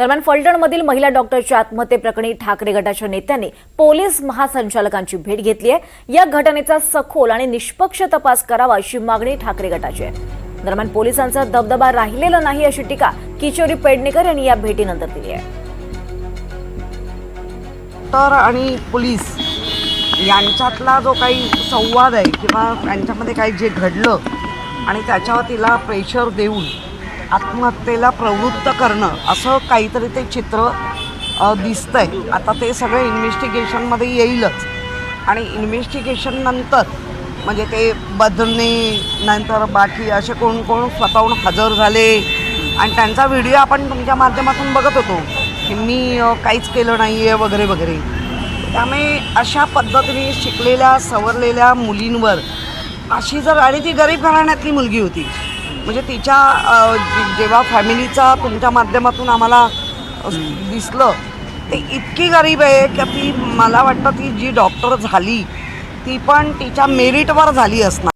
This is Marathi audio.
दरम्यान फलटणमधील महिला डॉक्टरच्या आत्महत्येप्रकरणी ठाकरे गटाच्या नेत्यांनी पोलीस महासंचालकांची भेट घेतली आहे. या घटनेचा सखोल आणि निष्पक्ष तपास करावा अशी मागणी ठाकरे गटाची आहे. दरम्यान पोलिसांचा दबदबा राहिलेला नाही अशी टीका किशोरी पेडणेकर यांनी या भेटीनंतर दिली आहे. डॉक्टर आणि पोलीस यांच्यातला जो काही संवाद आहे किंवा यांच्यामध्ये काही जे घडलं आणि त्याच्यावर तिला प्रेशर देऊन आत्महत्येला प्रवृत्त करणं असं काहीतरी ते चित्र अ, दिसतंय. आता ते सगळं इन्व्हेस्टिगेशनमध्ये येईलच. आणि इन्व्हेस्टिगेशन नंतर म्हणजे ते बदलणे नंतर बाकी असे कोण कोण स्वतःहून हजर झाले. आणि त्यांचा व्हिडिओ आपण तुमच्या माध्यमातून बघत होतो की मी काहीच केलं नाही आहे वगैरे वगैरे. त्यामुळे अशा पद्धतीने शिकलेल्या सवरलेल्या मुलींवर अशी जर आणि ती गरीब घराण्यातली मुलगी होती म्हणजे तिच्या जेव्हा फॅमिलीचा तुमच्या माध्यमातून आम्हाला दिसलं ते इतकी गरीब आहे की ती मला वाटतं ती जी डॉक्टर झाली ती पण तिच्या मेरिटवर झाली असणार.